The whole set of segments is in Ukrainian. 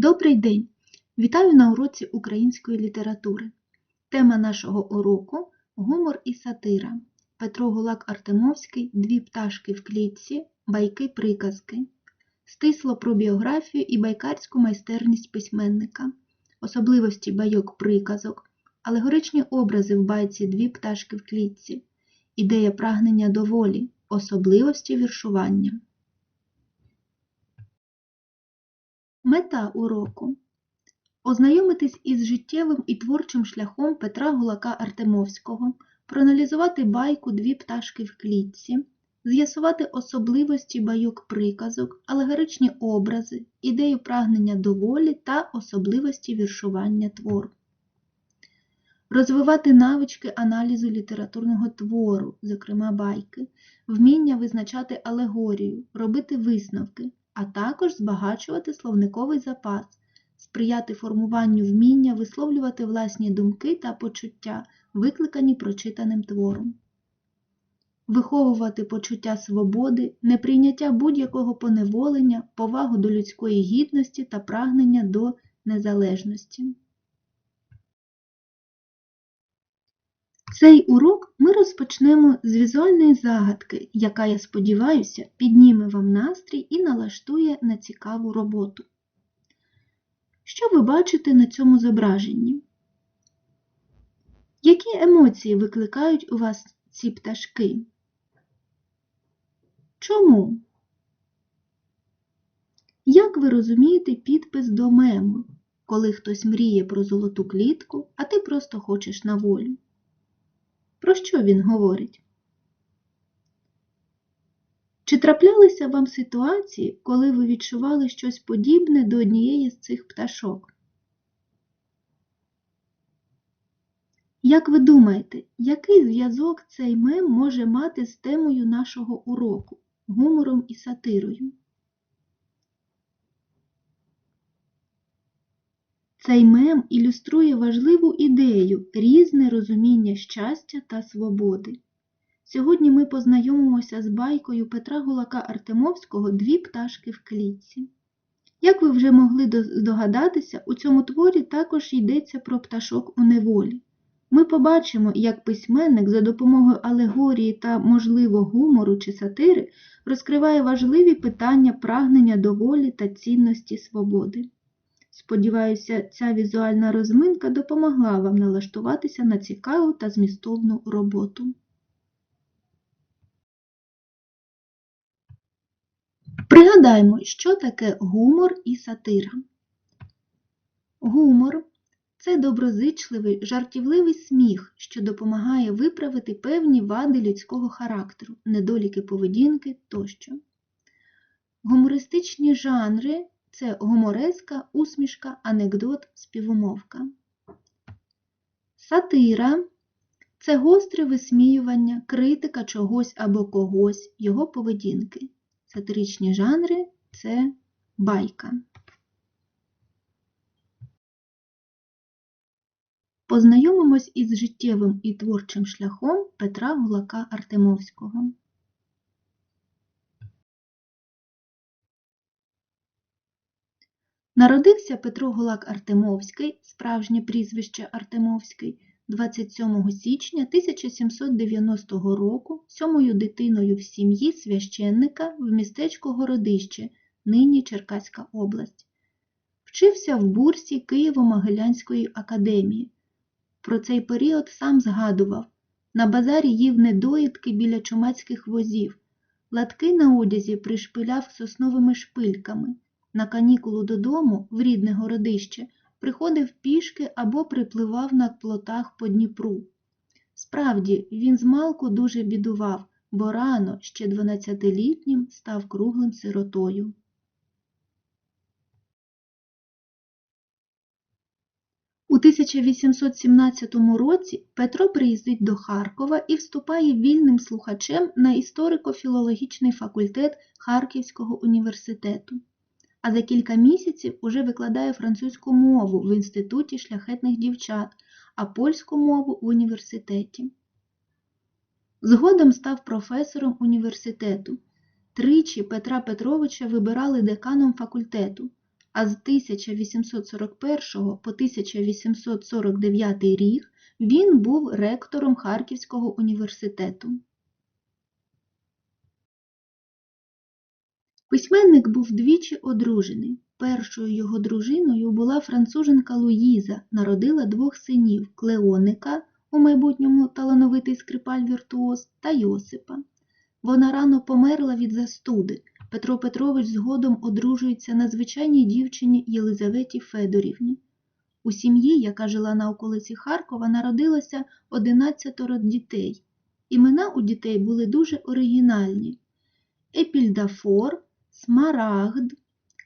Добрий день! Вітаю на уроці української літератури. Тема нашого уроку гумор і сатира. Петро Гулак Артемовський Дві пташки в клітці, байки приказки. Стисло про біографію і байкарську майстерність письменника, особливості байок приказок, алегоричні образи в байці Дві пташки в клітці, ідея прагнення до волі, особливості віршування. Мета уроку ознайомитись із життєвим і творчим шляхом Петра Гулака Артемовського, проаналізувати байку Дві пташки в клітці, з'ясувати особливості байок приказок, алегоричні образи, ідею прагнення до волі та особливості віршування твору. Розвивати навички аналізу літературного твору, зокрема байки, вміння визначати алегорію, робити висновки, а також збагачувати словниковий запас, сприяти формуванню вміння висловлювати власні думки та почуття, викликані прочитаним твором. Виховувати почуття свободи, неприйняття будь-якого поневолення, повагу до людської гідності та прагнення до незалежності. Цей урок ми розпочнемо з візуальної загадки, яка, я сподіваюся, підніме вам настрій і налаштує на цікаву роботу. Що ви бачите на цьому зображенні? Які емоції викликають у вас ці пташки? Чому? Як ви розумієте підпис до мему, коли хтось мріє про золоту клітку, а ти просто хочеш на волю? Про що він говорить? Чи траплялися вам ситуації, коли ви відчували щось подібне до однієї з цих пташок? Як ви думаєте, який зв'язок цей мем може мати з темою нашого уроку гумором і сатирою? Цей мем ілюструє важливу ідею різне розуміння щастя та свободи. Сьогодні ми познайомимося з байкою Петра Гулака Артемовського Дві пташки в клітці. Як ви вже могли здогадатися, у цьому творі також йдеться про пташок у неволі. Ми побачимо, як письменник за допомогою алегорії та, можливо, гумору чи сатири розкриває важливі питання прагнення до волі та цінності свободи. Сподіваюся, ця візуальна розминка допомогла вам налаштуватися на цікаву та змістовну роботу. Пригадаймо, що таке гумор і сатира. Гумор це доброзичливий, жартівливий сміх, що допомагає виправити певні вади людського характеру, недоліки поведінки тощо. Гумористичні жанри це гумореска, усмішка, анекдот, співумовка. Сатира це гостре висміювання, критика чогось або когось, його поведінки. Сатиричні жанри це байка. Познайомимось із життєвим і творчим шляхом Петра Гулака Артемовського. Народився Петро Гулак Артемовський, справжнє прізвище Артемовський, 27 січня 1790 року, сьомою дитиною в сім'ї священника в містечку Городище, нині Черкаська область. Вчився в бурсі Києво-Могилянської академії. Про цей період сам згадував на базарі їв недоїдки біля чумацьких возів, латки на одязі пришпиляв сосновими шпильками. На канікулу додому, в рідне городище, приходив пішки або припливав на плотах по Дніпру. Справді, він змалку дуже бідував, бо рано, ще 12-літнім, став круглим сиротою. У 1817 році Петро приїздить до Харкова і вступає вільним слухачем на історико-філологічний факультет Харківського університету а за кілька місяців уже викладає французьку мову в Інституті шляхетних дівчат, а польську мову в університеті. Згодом став професором університету. Тричі Петра Петровича вибирали деканом факультету, а з 1841 по 1849 рік він був ректором Харківського університету. Письменник був двічі одружений. Першою його дружиною була француженка Луїза, народила двох синів Клеоника, у майбутньому талановитий скрипаль-віртуоз, та Йосипа. Вона рано померла від застуди. Петро Петрович згодом одружується на звичайній дівчині Єлизаветі Федорівні. У сім'ї, яка жила на околиці Харкова, народилося 11 дітей. Імена у дітей були дуже оригінальні: Епільдафор, Смарагд,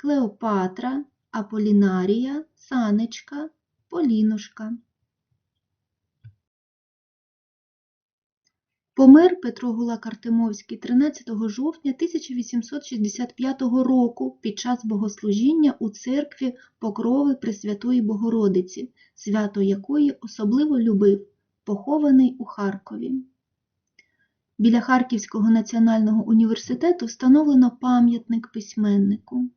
Клеопатра, Аполінарія, Санечка, Полінушка. Помер Петро Гулак Артемовський 13 жовтня 1865 року під час богослужіння у церкві Покрови Пресвятої Богородиці, свято якої особливо любив, похований у Харкові. Біля Харківського національного університету встановлено пам'ятник письменнику.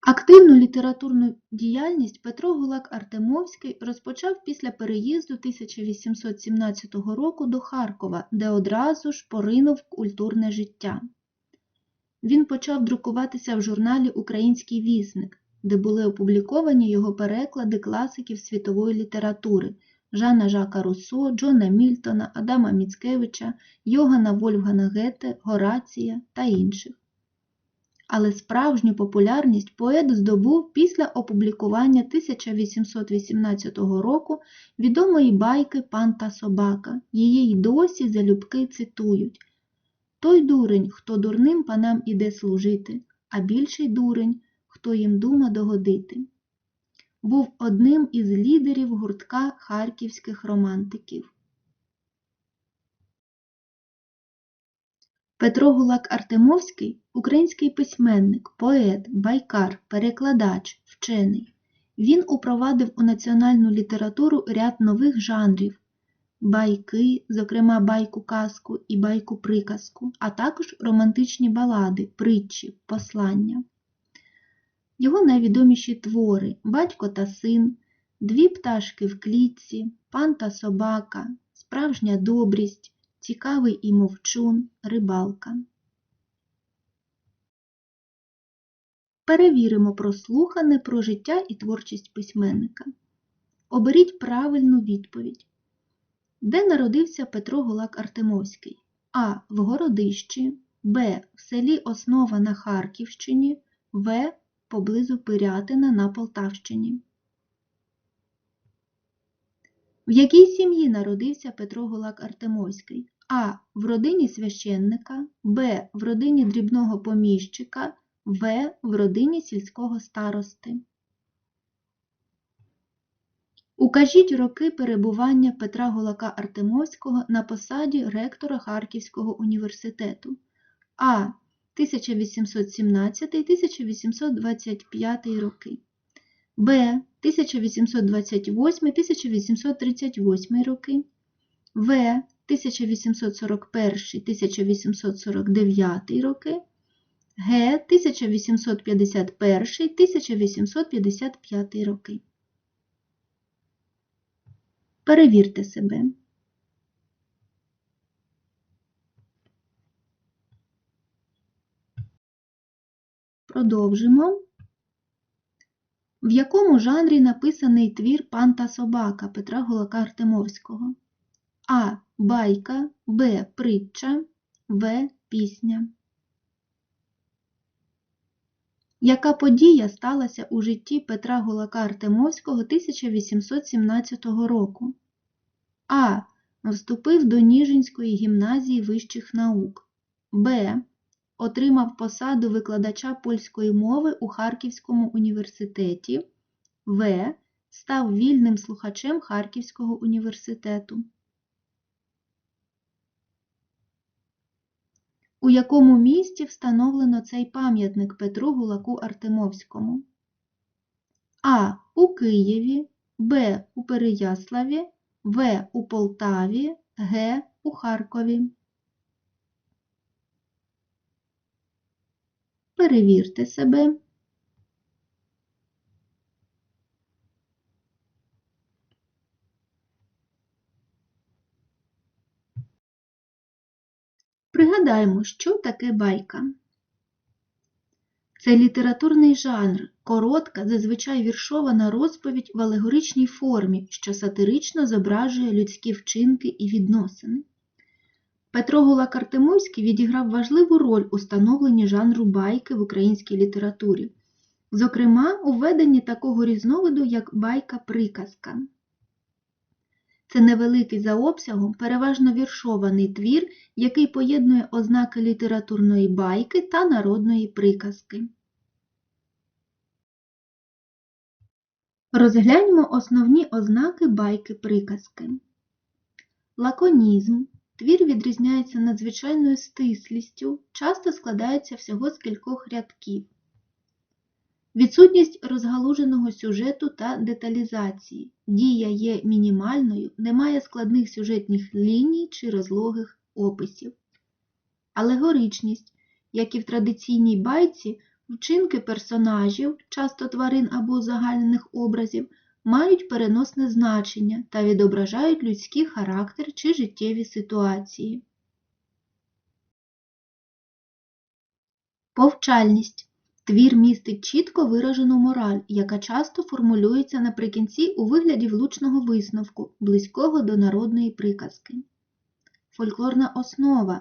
Активну літературну діяльність Петро Гулак Артемовський розпочав після переїзду 1817 року до Харкова, де одразу ж поринув культурне життя. Він почав друкуватися в журналі Український вісник, де були опубліковані його переклади класиків світової літератури Жана Жака Руссо, Джона Мільтона, Адама Міцкевича, Йогана Вольфгана Гете, Горація та інших. Але справжню популярність поет здобув після опублікування 1818 року відомої байки Пан та собака. Її й досі залюбки цитують Той дурень, хто дурним панам іде служити, а більший дурень, хто їм дума догодити. Був одним із лідерів гуртка харківських романтиків. Петро Гулак Артемовський український письменник, поет, байкар, перекладач, вчений. Він упровадив у національну літературу ряд нових жанрів байки, зокрема байку-казку і байку-приказку, а також романтичні балади, притчі, послання. Його найвідоміші твори Батько та син, Дві пташки в клітці, Пан та собака, Справжня добрість, Цікавий і мовчун, рибалка. Перевіримо прослухане про життя і творчість письменника. Оберіть правильну відповідь. Де народився Петро Гулак Артемовський? А. В Городищі, Б. В селі Основа на Харківщині, В. Поблизу Пирятина на Полтавщині. В якій сім'ї народився Петро Гулак Артемовський? А. В родині священника, Б. В родині дрібного поміщика, В. В родині сільського старости. Укажіть роки перебування Петра Гулака Артемовського на посаді ректора Харківського університету. А. 1817-1825 роки. Б. 1828-1838 роки. В. 1841-1849 роки. Г. 1851-1855 роки. Перевірте себе. Продовжимо. В якому жанрі написаний твір Пан та собака Петра Гулака Артемовського? А. Байка, Б. Притча, В. Пісня. Яка подія сталася у житті Петра Гулака Артемовського 1817 року? А. Вступив до Ніжинської гімназії вищих наук. Б. Отримав посаду викладача польської мови у Харківському університеті. В. Став вільним слухачем Харківського університету. У якому місті встановлено цей пам'ятник Петру Гулаку Артемовському? А. У Києві, Б. У Переяславі, В. У Полтаві, Г. У Харкові. Перевірте себе. Пригадаємо, що таке байка. Це літературний жанр, коротка, зазвичай віршована розповідь в алегоричній формі, що сатирично зображує людські вчинки і відносини. Петро Гулак-Артемовський відіграв важливу роль у становленні жанру байки в українській літературі, зокрема у введенні такого різновиду, як байка-приказка. Це невеликий за обсягом, переважно віршований твір, який поєднує ознаки літературної байки та народної приказки. Розгляньмо основні ознаки байки-приказки. Лаконізм. Твір відрізняється надзвичайною стислістю, часто складається всього з кількох рядків. Відсутність розгалуженого сюжету та деталізації. Дія є мінімальною, немає складних сюжетних ліній чи розлогих описів. Алегоричність, як і в традиційній байці, вчинки персонажів, часто тварин або узагальнених образів, мають переносне значення та відображають людський характер чи життєві ситуації. Повчальність. Твір містить чітко виражену мораль, яка часто формулюється наприкінці у вигляді влучного висновку, близького до народної приказки. Фольклорна основа.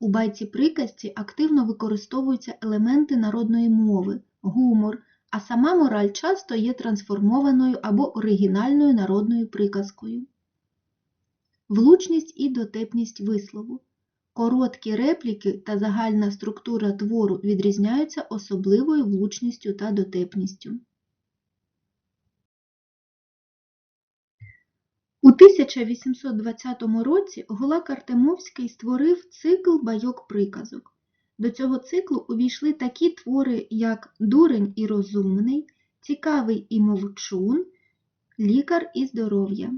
У байці приказці активно використовуються елементи народної мови, гумор, а сама мораль часто є трансформованою або оригінальною народною приказкою. Влучність і дотепність вислову. Короткі репліки та загальна структура твору відрізняються особливою влучністю та дотепністю. У 1820 році Гулак Артемовський створив цикл байок приказок. До цього циклу увійшли такі твори, як Дурень і розумний, Цікавий і мовчун, Лікар і здоров'я.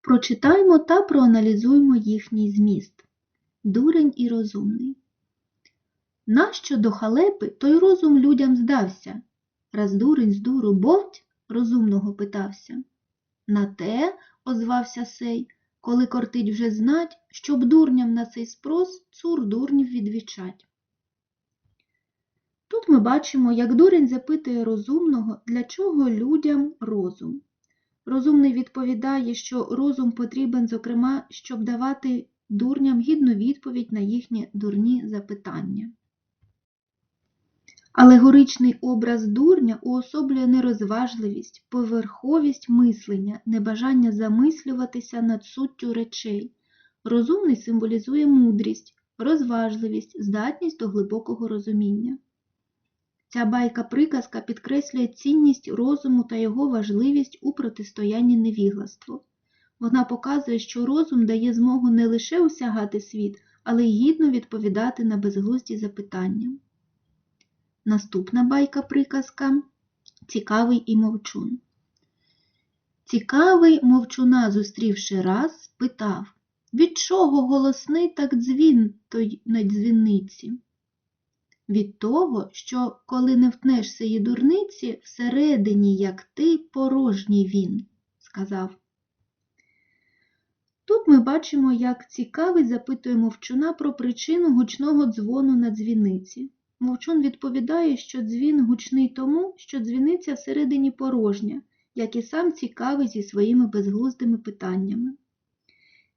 Прочитаймо та проаналізуймо їхній зміст. Дурень і розумний. Нащо до халепи той розум людям здався? Раз дурень з дуру бовть розумного питався. На те, озвався сей, коли кортить вже знать, щоб дурням на цей спрос цур дурнів відвічать. Тут ми бачимо, як дурень запитує розумного, для чого людям розум. Розумний відповідає, що розум потрібен, зокрема, щоб давати дурням гідну відповідь на їхні дурні запитання. Алегоричний образ дурня уособлює нерозважливість, поверховість мислення, небажання замислюватися над суттю речей. Розумний символізує мудрість, розважливість, здатність до глибокого розуміння. Ця байка-приказка підкреслює цінність розуму та його важливість у протистоянні невігластву. Вона показує, що розум дає змогу не лише осягати світ, але й гідно відповідати на безглузді запитання. Наступна байка-приказка Цікавий і мовчун. Цікавий мовчуна, зустрівши раз, питав Від чого голосний так дзвін той на дзвіниці? Від того, що, коли не втнеш сиї дурниці, всередині, як ти, порожній він, сказав. Тут ми бачимо, як цікавий запитує мовчуна про причину гучного дзвону на дзвіниці. Мовчун відповідає, що дзвін гучний тому, що дзвіниця всередині порожня, як і сам цікавий зі своїми безглуздими питаннями.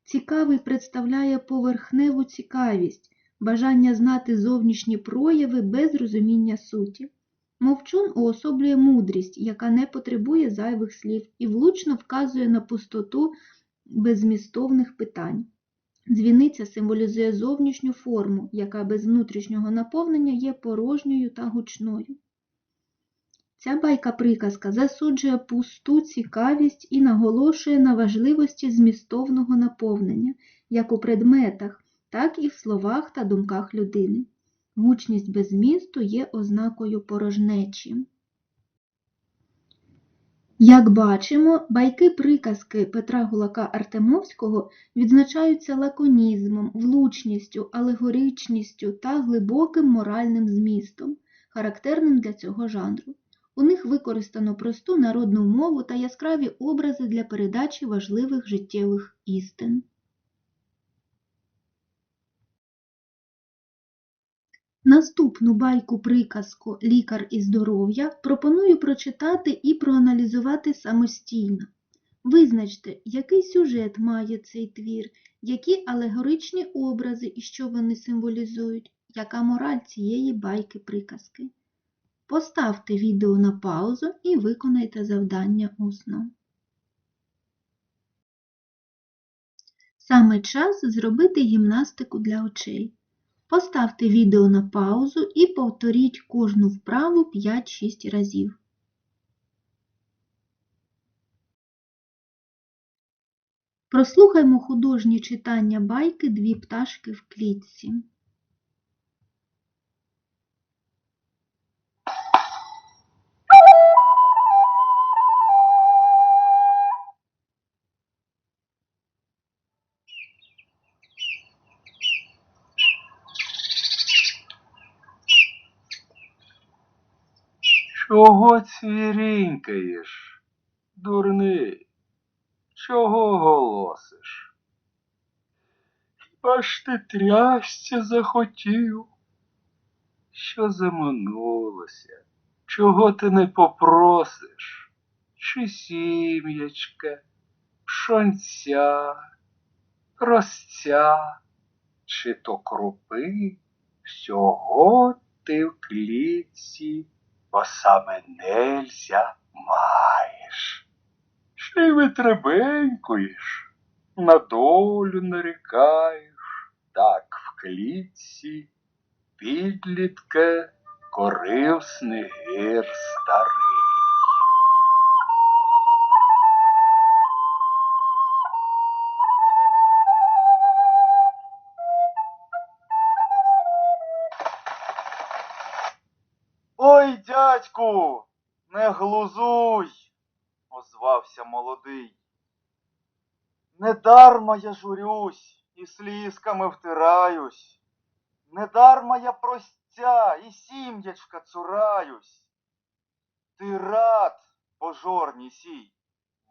Цікавий представляє поверхневу цікавість, бажання знати зовнішні прояви без розуміння суті. Мовчун уособлює мудрість, яка не потребує зайвих слів і влучно вказує на пустоту беззмістовних питань. Дзвіниця символізує зовнішню форму, яка без внутрішнього наповнення є порожньою та гучною. Ця байка-приказка засуджує пусту цікавість і наголошує на важливості змістовного наповнення, як у предметах, так і в словах та думках людини. Гучність без змісту є ознакою порожнечі. Як бачимо, байки-приказки Петра Гулака Артемовського відзначаються лаконізмом, влучністю, алегоричністю та глибоким моральним змістом, характерним для цього жанру. У них використано просту народну мову та яскраві образи для передачі важливих життєвих істин. Наступну байку-приказку Лікар і здоров'я пропоную прочитати і проаналізувати самостійно. Визначте, який сюжет має цей твір, які алегоричні образи і що вони символізують, яка мораль цієї байки-приказки. Поставте відео на паузу і виконайте завдання усно. Саме час зробити гімнастику для очей. Поставте відео на паузу і повторіть кожну вправу 5-6 разів. Прослухаймо художні читання байки Дві пташки в клітці. Чого цвірінькаєш, дурний? Чого голосиш? Хіба ж ти трясця захотів? Що заминулося? Чого ти не попросиш? Чи сім'ячка, пшонця, росця, чи то крупи? Всього ти в клітці бо саме нельзя маєш. Ще й витребенькуєш, на долю нарікаєш, так в клітці підлітка коривсний гір старий. Дядьку, не глузуй, озвався молодий. Недарма я журюсь і слізками втираюсь, недарма я простця і сім'ячка цураюсь. Ти рад, пожорній сій,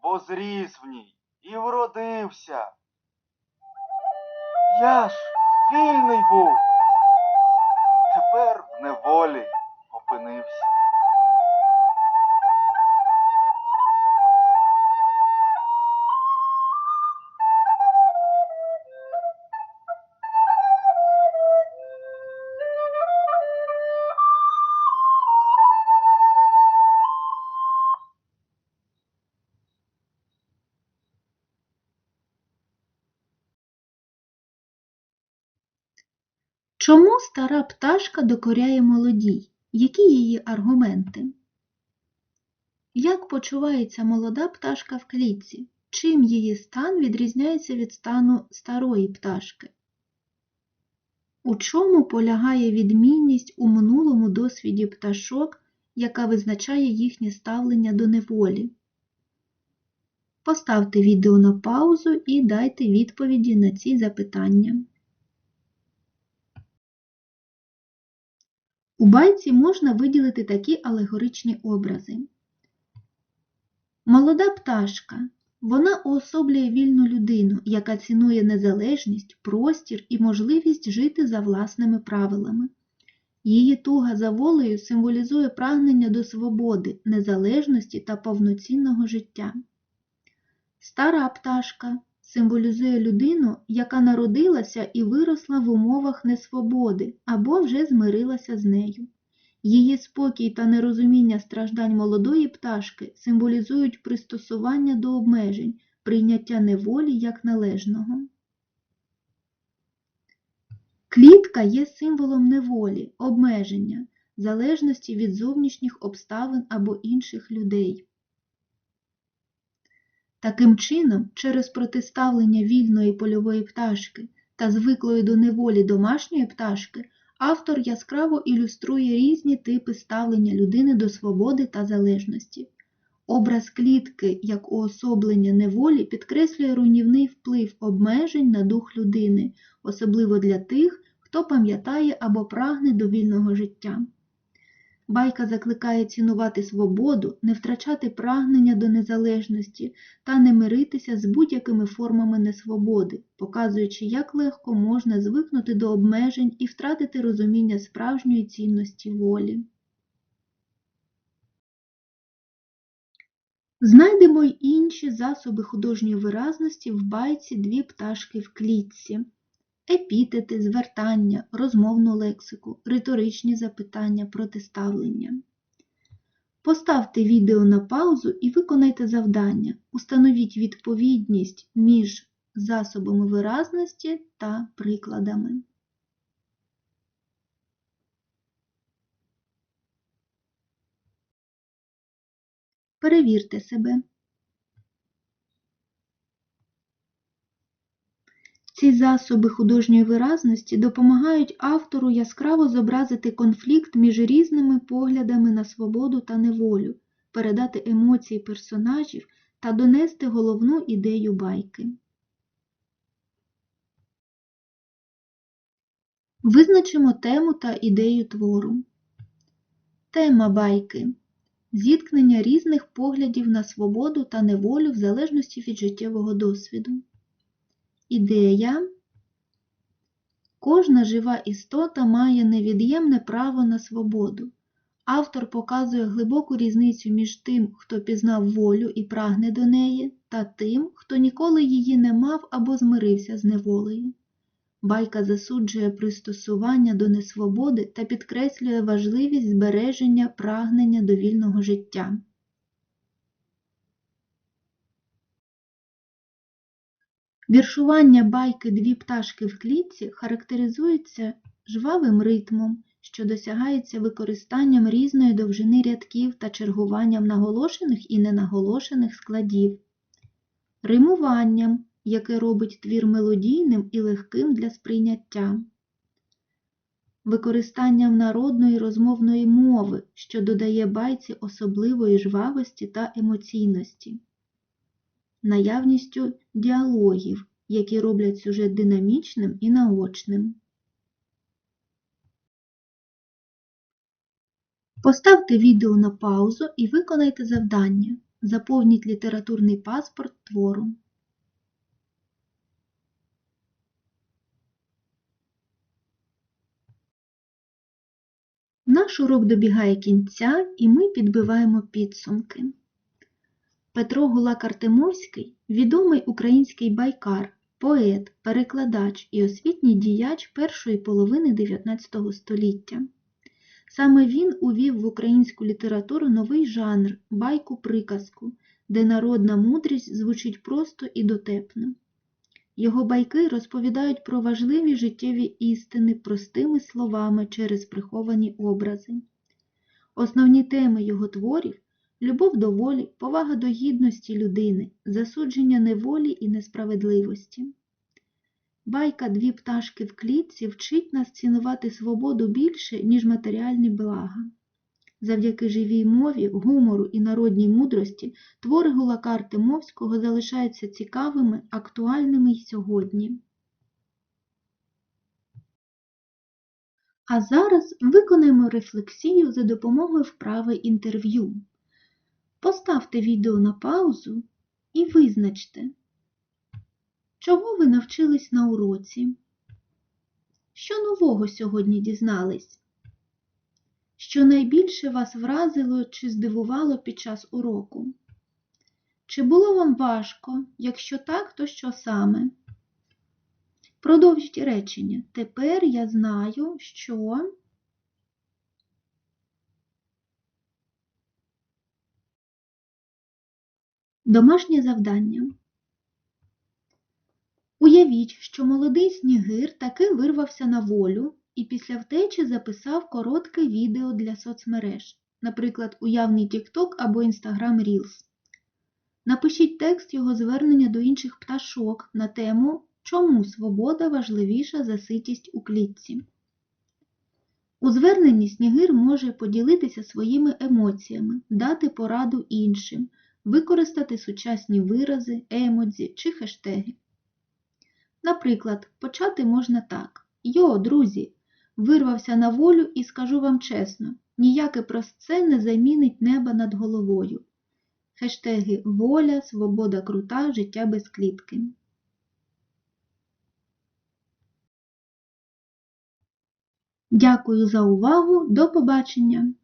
бо зріс в ній і вродився. Я ж вільний був, тепер в неволі опинився. Чому стара пташка докоряє молодій? Які її аргументи? Як почувається молода пташка в клітці? Чим її стан відрізняється від стану старої пташки? У чому полягає відмінність у минулому досвіді пташок, яка визначає їхнє ставлення до неволі? Поставте відео на паузу і дайте відповіді на ці запитання. У байці можна виділити такі алегоричні образи. Молода пташка. Вона уособлює вільну людину, яка цінує незалежність, простір і можливість жити за власними правилами. Її туга за волею символізує прагнення до свободи, незалежності та повноцінного життя. Стара пташка символізує людину, яка народилася і виросла в умовах несвободи або вже змирилася з нею. Її спокій та нерозуміння страждань молодої пташки символізують пристосування до обмежень, прийняття неволі як належного. Клітка є символом неволі, обмеження, залежності від зовнішніх обставин або інших людей. Таким чином, через протиставлення вільної польової пташки та звиклої до неволі домашньої пташки, автор яскраво ілюструє різні типи ставлення людини до свободи та залежності. Образ клітки як уособлення неволі підкреслює руйнівний вплив обмежень на дух людини, особливо для тих, хто пам'ятає або прагне до вільного життя. Байка закликає цінувати свободу, не втрачати прагнення до незалежності та не миритися з будь-якими формами несвободи, показуючи, як легко можна звикнути до обмежень і втратити розуміння справжньої цінності волі. Знайдемо й інші засоби художньої виразності в байці «Дві пташки в клітці» епітети, звертання, розмовну лексику, риторичні запитання, протиставлення. Поставте відео на паузу і виконайте завдання. Установіть відповідність між засобами виразності та прикладами. Перевірте себе. Ці засоби художньої виразності допомагають автору яскраво зобразити конфлікт між різними поглядами на свободу та неволю, передати емоції персонажів та донести головну ідею байки. Визначимо тему та ідею твору. Тема байки зіткнення різних поглядів на свободу та неволю в залежності від життєвого досвіду. Ідея. Кожна жива істота має невід'ємне право на свободу. Автор показує глибоку різницю між тим, хто пізнав волю і прагне до неї, та тим, хто ніколи її не мав або змирився з неволею. Байка засуджує пристосування до несвободи та підкреслює важливість збереження прагнення до вільного життя. Віршування байки «Дві пташки в клітці» характеризується жвавим ритмом, що досягається використанням різної довжини рядків та чергуванням наголошених і ненаголошених складів, римуванням, яке робить твір мелодійним і легким для сприйняття, використанням народної розмовної мови, що додає байці особливої жвавості та емоційності наявністю діалогів, які роблять сюжет динамічним і наочним. Поставте відео на паузу і виконайте завдання. Заповніть літературний паспорт твору. Наш урок добігає кінця і ми підбиваємо підсумки. Петро Гулак-Артемовський – відомий український байкар, поет, перекладач і освітній діяч першої половини XIX століття. Саме він увів в українську літературу новий жанр – байку-приказку, де народна мудрість звучить просто і дотепно. Його байки розповідають про важливі життєві істини простими словами через приховані образи. Основні теми його творів любов до волі, повага до гідності людини, засудження неволі і несправедливості. Байка «Дві пташки в клітці» вчить нас цінувати свободу більше, ніж матеріальні блага. Завдяки живій мові, гумору і народній мудрості твори Гулака Артемовського залишаються цікавими, актуальними й сьогодні. А зараз виконаємо рефлексію за допомогою вправи інтерв'ю. Поставте відео на паузу і визначте, чого ви навчились на уроці, що нового сьогодні дізнались, що найбільше вас вразило чи здивувало під час уроку. Чи було вам важко? Якщо так, то що саме? Продовжіть речення. Тепер я знаю, що. Домашнє завдання. Уявіть, що молодий снігир таки вирвався на волю і після втечі записав коротке відео для соцмереж, наприклад, уявний TikTok або Instagram Reels. Напишіть текст його звернення до інших пташок на тему Чому свобода важливіша за ситість у клітці. У зверненні Снігир може поділитися своїми емоціями, дати пораду іншим, використати сучасні вирази, емодзі чи хештеги. Наприклад, почати можна так. Йо, друзі, вирвався на волю і скажу вам чесно, ніяке простце не замінить неба над головою. Хештеги Воля, Свобода крута, життя без клітки. Дякую за увагу. До побачення!